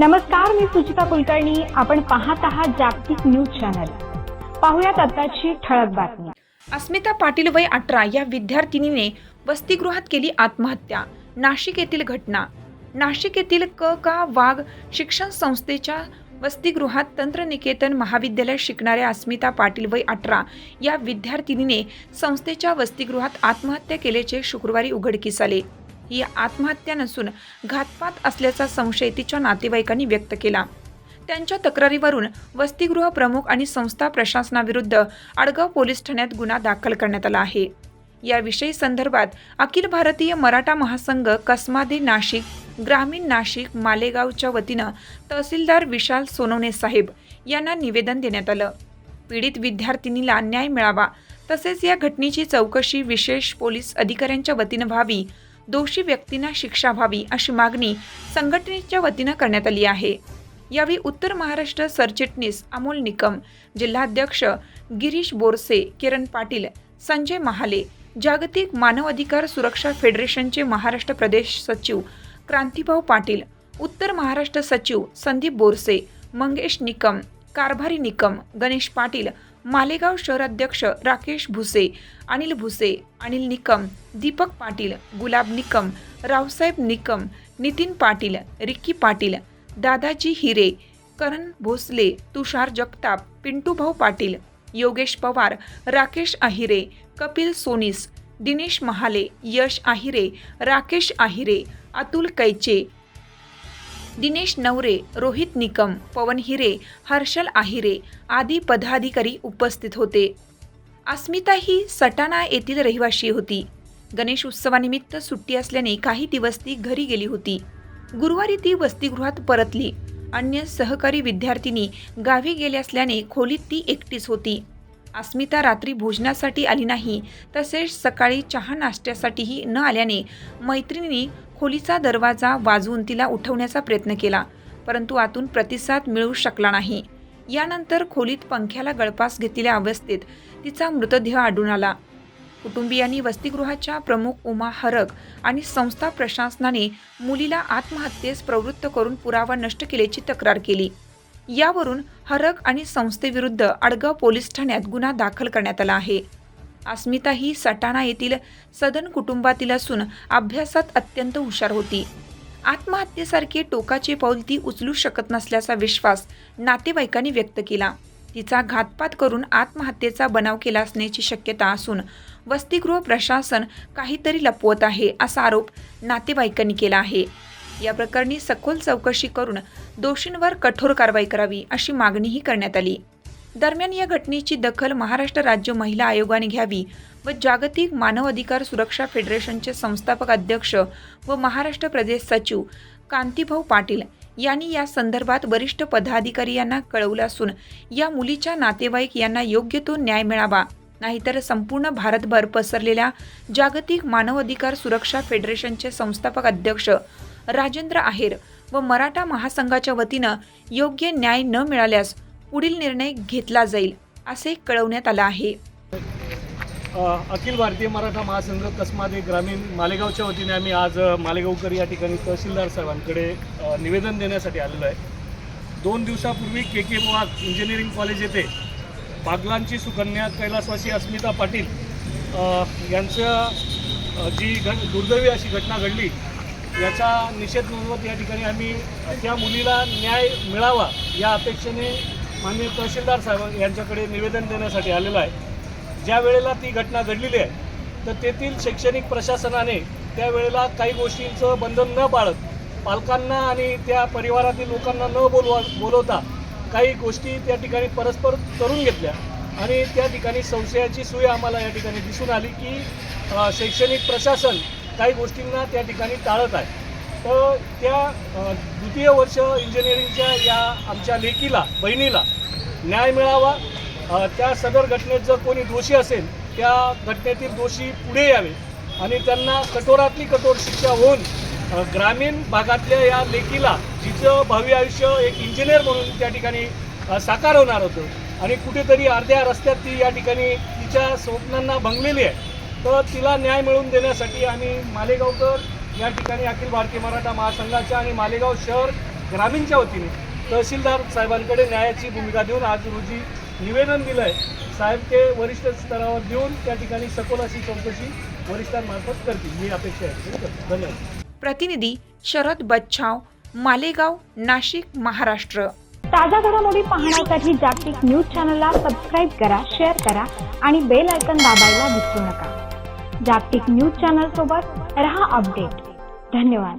नमस्कार मी सुचिता कुलकर्णी. आपण पाहत आहात जागतिक न्यूज चॅनल. पाहुयात आताची ठळक बातमी. अस्मिता पाटील वय अठरा या विद्यार्थिनीने वसतिगृहात केली आत्महत्या. नाशिक येथील घटना. नाशिक येथील क का वाघ शिक्षण संस्थेच्या वसतिगृहात तंत्रनिकेतन महाविद्यालयात शिकणाऱ्या अस्मिता पाटील वय अठरा या विद्यार्थिनीने संस्थेच्या वसतिगृहात आत्महत्या केल्याचे शुक्रवारी उघडकीस आले. ही आत्महत्या नसून घातपात असल्याचा संशय तिच्या नातेवाईकांनी व्यक्त केला. त्यांच्या तक्रारीवरून वसतिगृह प्रमुख आणि संस्था प्रशासनाविरुद्ध आडगाव पोलीस ठाण्यात गुन्हा दाखल करण्यात आला आहे. याविषयी संदर्भात अखिल भारतीय मराठा महासंघ कसमादे नाशिक ग्रामीण नाशिक मालेगावच्या वतीनं तहसीलदार विशाल सोनवणे साहेब यांना निवेदन देण्यात आलं. पीडित विद्यार्थिनीला न्याय मिळावा तसेच या घटनेची चौकशी विशेष पोलीस अधिकाऱ्यांच्या वतीनं व्हावी दोषी व्यक्तींना शिक्षा व्हावी अशी मागणी संघटनेच्या वतीनं करण्यात आली आहे. यावेळी उत्तर महाराष्ट्र सरचिटणीस अमोल निकम जिल्हाध्यक्ष गिरीश बोरसे किरण पाटील संजय महाले जागतिक मानवाधिकार सुरक्षा फेडरेशनचे महाराष्ट्र प्रदेश सचिव क्रांतीभाऊ पाटील उत्तर महाराष्ट्र सचिव संदीप बोरसे मंगेश निकम कारभारी निकम गणेश पाटील मालेगाव शहराध्यक्ष राकेश भुसे अनिल भुसे अनिल निकम दीपक पाटील गुलाब निकम रावसाहेब निकम नितीन पाटील रिक्की पाटील दादाजी हिरे करण भोसले तुषार जगताप पिंटूभाऊ पाटील योगेश पवार राकेश आहिरे कपिल सोनीस दिनेश महाले यश आहिरे राकेश आहिरे अतुल कैचे दिनेश नवरे रोहित निकम पवन हिरे हर्षल आहिरे आदी पदाधिकारी उपस्थित होते. अस्मिता ही सटाणा येथील रहिवाशी होती. गणेश उत्सवानिमित्त सुट्टी असल्याने काही दिवस ती घरी गेली होती. गुरुवारी ती वसतिगृहात परतली. अन्य सहकारी विद्यार्थिनी गावी गेले असल्याने खोलीत ती एकटीच होती. अस्मिता रात्री भोजनासाठी आली नाही तसेच सकाळी चहा नाश्त्यासाठीही न आल्याने मैत्रिणींनी खोलीचा दरवाजा वाजवून तिला उठवण्याचा प्रयत्न केला परंतु आतून प्रतिसाद मिळू शकला नाही. यानंतर खोलीत पंख्याला गळपास घेतलेल्या अवस्थेत तिचा मृतदेह आढळून आला. कुटुंबियांनी वसतिगृहाच्या प्रमुख उमा हरक आणि संस्था प्रशासनाने मुलीला आत्महत्येस प्रवृत्त करून पुरावा नष्ट केल्याची तक्रार केली. यावरून हरक आणि संस्थेविरुद्ध आडगाव पोलीस ठाण्यात गुन्हा दाखल करण्यात आला आहे. अस्मिता ही सटाणा येथील सदन कुटुंबातील असून अभ्यासात अत्यंत हुशार होती. आत्महत्येसारखे टोकाचे पाऊल ती उचलू शकत नसल्याचा विश्वास नातेवाईकांनी व्यक्त केला. तिचा घातपात करून आत्महत्येचा बनाव केला असण्याची शक्यता असून वसतिगृह प्रशासन काहीतरी लपवत आहे असा आरोप नातेवाईकांनी केला आहे. या प्रकरणी सखोल चौकशी करून दोषींवर कठोर कारवाई करावी अशी मागणीही करण्यात आली. दरम्यान या घटनेची दखल महाराष्ट्र राज्य महिला आयोगाने घ्यावी व जागतिक मानव अधिकार सुरक्षा फेडरेशनचे संस्थापक अध्यक्ष व महाराष्ट्र प्रदेश सचिव कांतीभाऊ पाटील यांनी या संदर्भात वरिष्ठ पदाधिकारी यांना कळवलं असून या मुलीच्या नातेवाईक यांना योग्य तो न्याय मिळावा नाहीतर संपूर्ण भारतभर पसरलेल्या जागतिक मानव अधिकार सुरक्षा फेडरेशनचे संस्थापक अध्यक्ष राजेंद्र आहेर व मराठा महासंघाच्या वतीनं योग्य न्याय न मिळाल्यास पुढील निर्णय घेतला जाईल असे कळवण्यात आलं आहे. अखिल भारतीय मराठा महासंघ कसमादे ग्रामीण मालेगावच्या वतीने आम्ही आज मालेगावकर या ठिकाणी तहसीलदार साहेबांकडे निवेदन देण्यासाठी आलेलो आहे. दोन दिवसापूर्वी के के वाघ इंजिनिअरिंग कॉलेज येथे बागलांची सुकन्या कैलासवासी अस्मिता पाटील यांचं जी घट दुर्दैवी अशी घटना घडली याचा निषेध नोंदवत या ठिकाणी आम्ही त्या मुलीला न्याय मिळावा या अपेक्षेने माननीय तहसीलदार साहेब यांच्याकडे निवेदन देण्यासाठी आलेलो आहे. ज्या वेळेला ती घटना घडलेली आहे तर तेथील शैक्षणिक प्रशासनाने त्यावेळेला काही गोष्टींचं बंधन न पाळत पालकांना आणि त्या परिवारातील लोकांना न बोलवा बोलवता काही गोष्टी त्या ठिकाणी परस्पर करून घेतल्या. आणि त्या ठिकाणी संशयाची सोय आम्हाला या ठिकाणी दिसून आली की शैक्षणिक प्रशासन काही गोष्टींना त्या ठिकाणी टाळत आहे. तर त्या द्वितीय वर्ष इंजिनिअरिंगच्या या आमच्या लेकीला बहिणीला न्याय मिळावा. त्या सदर घटनेत जर कोणी दोषी असेल त्या घटनेतील दोषी पुढे यावे आणि त्यांना कठोरातली कठोर शिक्षा होऊन ग्रामीण भागातल्या या लेकीला जिचं भावी आयुष्य एक इंजिनियर म्हणून त्या ठिकाणी साकार होणार होतं आणि कुठेतरी अर्ध्या रस्त्यात ती या ठिकाणी तिच्या स्वप्नांना भंगलेली आहे तर तिला न्याय मिळवून देण्यासाठी आम्ही मालेगावकर या ठिकाणी अखिल भारतीय मराठा महासंघाच्या आणि मालेगाव शहर ग्रामीणच्या वतीने तहसीलदार साहेबांकडे न्यायाची भूमिका देऊन आज रोजी निवेदन दिलं आहे साहेब ते वरिष्ठ स्तरावर देऊन त्या ठिकाणी सखोल अशी चौकशी वरिष्ठांमार्फत करतील. ही अपेक्षा आहे धन्यवाद. प्रतिनिधी शरद बच्छाव मालेगाव नाशिक महाराष्ट्र. ताज्या घडामोडी पाहण्यासाठी जागतिक न्यूज चॅनलला सबस्क्राईब करा शेअर करा आणि बेल आयकॉन दाबायला विसरू नका. जागतिक न्यूज चॅनल सोबत रहा अपडेट. धन्यवाद.